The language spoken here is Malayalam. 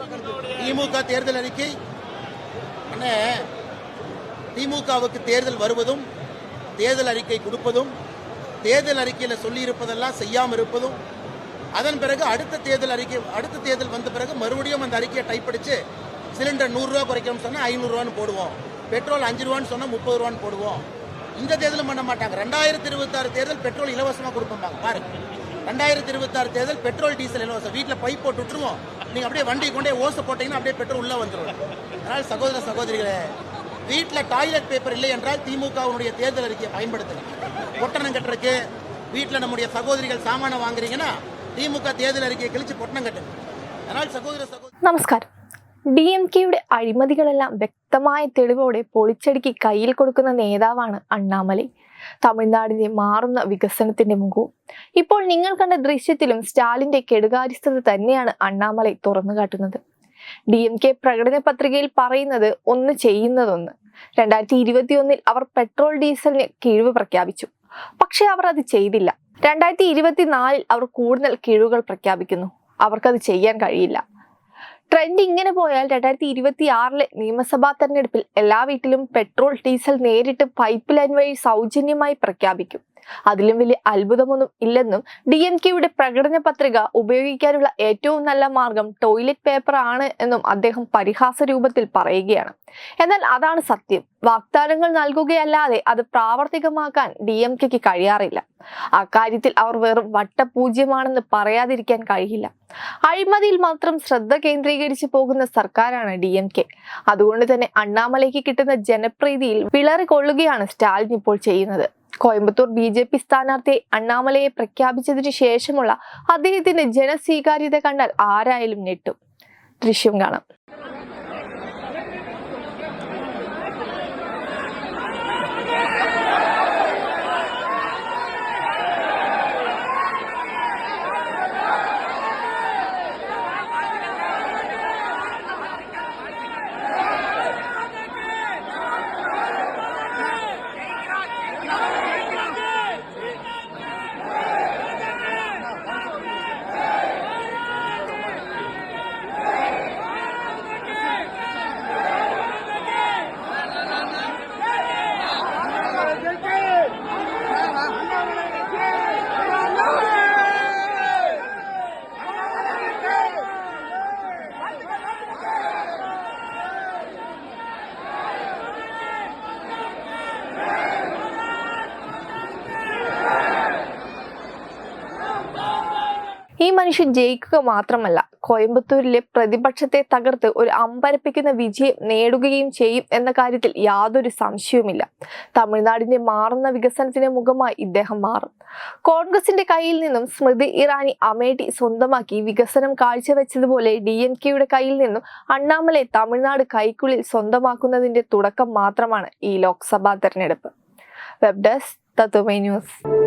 திமுக தேர்தல் அறிக்கை. திமுகவுக்கு தேர்தல் வருவதும் தேர்தல் அறிக்கை கொடுப்பதும் தேர்தல் அறிக்கையில் சொல்லியிருப்பதெல்லாம் செய்யாமல் இருப்பதும் அதன் பிறகு அடுத்த தேர்தல் அறிக்கை அடுத்த தேர்தல் வந்த பிறகு மறுபடியும் அந்த அறிக்கையை டைப் அடிச்சு சிலிண்டர் நூறுரூவா குறைக்கணும்னு சொன்னால் ஐநூறுரூவான்னு போடுவோம். பெட்ரோல் அஞ்சு ரூபான்னு சொன்னால் முப்பது ரூபான்னு போடுவோம். இந்த தேர்தலும் பண்ண மாட்டாங்க. ரெண்டாயிரத்தி இருபத்தாறு தேர்தல் பெட்ரோல் இலவசமாக கொடுப்பாங்க பாருங்க. ரெண்டாயிரத்தி இருபத்தாறு தேர்தல் பெட்ரோல் டீசல் இலவசம் வீட்டில் பைப் போட்டு விட்டுருவோம். நீங்கள் அப்படியே வண்டி கொண்டே ஓசை போட்டீங்கன்னா அப்படியே பெட்ரோல் உள்ளே வந்துடும் அதனால் சகோதர சகோதரிகளே வீட்டில் டாய்லெட் பேப்பர் இல்லை என்றால் திமுகவுடைய தேர்தல் அறிக்கையை பயன்படுத்தலாம் ஒட்டணம் கட்டுறதுக்கு வீட்டில் நம்முடைய சகோதரிகள் சாமானை வாங்குறீங்கன்னா திமுக தேர்தல் அறிக்கையை கிழிச்சு பொட்டணம் கட்டுங்க. அதனால் சகோதர சகோதரி நமஸ்காரம். ഡി എം കെയുടെ അഴിമതികളെല്ലാം വ്യക്തമായ തെളിവോടെ പൊളിച്ചടുക്കി കയ്യിൽ കൊടുക്കുന്ന നേതാവാണ് അണ്ണാമലൈ. തമിഴ്നാടിന്റെ മാറുന്ന വികസനത്തിന്റെ മുഖവും. ഇപ്പോൾ നിങ്ങൾ കണ്ട ദൃശ്യത്തിലും സ്റ്റാലിന്റെ കെടുകാര്യസ്ഥത തന്നെയാണ് അണ്ണാമലൈ തുറന്നു കാട്ടുന്നത്. ഡി എം കെ പ്രകടന പത്രികയിൽ പറയുന്നത് ഒന്ന് ചെയ്യുന്നതൊന്ന്. രണ്ടായിരത്തി ഇരുപത്തിയൊന്നിൽ അവർ പെട്രോൾ ഡീസലിന് കിഴിവ് പ്രഖ്യാപിച്ചു. പക്ഷേ അവർ അത് ചെയ്തില്ല. രണ്ടായിരത്തി ഇരുപത്തിനാലിൽ അവർ കൂടുതൽ കിഴിവുകൾ പ്രഖ്യാപിക്കുന്നു. അവർക്കത് ചെയ്യാൻ കഴിയില്ല. ട്രെൻഡ് ഇങ്ങനെ പോയാൽ രണ്ടായിരത്തി ഇരുപത്തി ആറിലെ നിയമസഭാ തെരഞ്ഞെടുപ്പിൽ എല്ലാ വീട്ടിലും പെട്രോൾ ഡീസൽ നേരിട്ട് പൈപ്പ് ലൈൻ വഴി സൗജന്യമായി പ്രഖ്യാപിക്കും. അതിലും വലിയ അത്ഭുതമൊന്നും ഇല്ലെന്നും ഡി എം കെയുടെ പ്രകടന പത്രിക ഉപയോഗിക്കാനുള്ള ഏറ്റവും നല്ല മാർഗം ടോയ്ലറ്റ് പേപ്പർ ആണ് എന്നും അദ്ദേഹം പരിഹാസ രൂപത്തിൽ പറയുകയാണ്. എന്നാൽ അതാണ് സത്യം. വാഗ്ദാനങ്ങൾ നൽകുകയല്ലാതെ അത് പ്രാവർത്തികമാക്കാൻ ഡി എം കെക്ക് കഴിയാറില്ല. അക്കാര്യത്തിൽ അവർ വെറും വട്ടപൂജ്യമാണെന്ന് പറയാതിരിക്കാൻ കഴിയില്ല. അഴിമതിയിൽ മാത്രം ശ്രദ്ധ കേന്ദ്രീകരിച്ചു പോകുന്ന സർക്കാരാണ് ഡി എം കെ. അതുകൊണ്ട് തന്നെ അണ്ണാമലയ്ക്ക് കിട്ടുന്ന ജനപ്രീതിയിൽ വിളറിക്കൊള്ളുകയാണ് സ്റ്റാലിൻ ഇപ്പോൾ ചെയ്യുന്നത്. കോയമ്പത്തൂർ ബി ജെ പി സ്ഥാനാർത്ഥിയെ അണ്ണാമലയെ പ്രഖ്യാപിച്ചതിനു ശേഷമുള്ള അദ്ദേഹത്തിന്റെ ജനസ്വീകാര്യത കണ്ടാൽ ആരായാലും ഞെട്ടും. ദൃശ്യം കാണാം. ഈ മനുഷ്യൻ ജയിക്കുക മാത്രമല്ല കോയമ്പത്തൂരിലെ പ്രതിപക്ഷത്തെ തകർത്ത് ഒരു അമ്പരപ്പിക്കുന്ന വിജയം നേടുകയും ചെയ്യും എന്ന കാര്യത്തിൽ യാതൊരു സംശയവുമില്ല. തമിഴ്നാടിന്റെ മാറുന്ന വികസനത്തിന് മുഖമായി ഇദ്ദേഹം മാറും. കോൺഗ്രസിന്റെ കയ്യിൽ നിന്നും സ്മൃതി ഇറാനി അമേഠി സ്വന്തമാക്കി വികസനം കാഴ്ചവെച്ചതുപോലെ ഡി എം കെയുടെ കയ്യിൽ നിന്നും അണ്ണാമലെ തമിഴ്നാട് കൈക്കുള്ളിൽ സ്വന്തമാക്കുന്നതിന്റെ തുടക്കം മാത്രമാണ് ഈ ലോക്സഭാ തെരഞ്ഞെടുപ്പ്. വെബ് ഡെസ്ക് തത്വമേ ന്യൂസ്.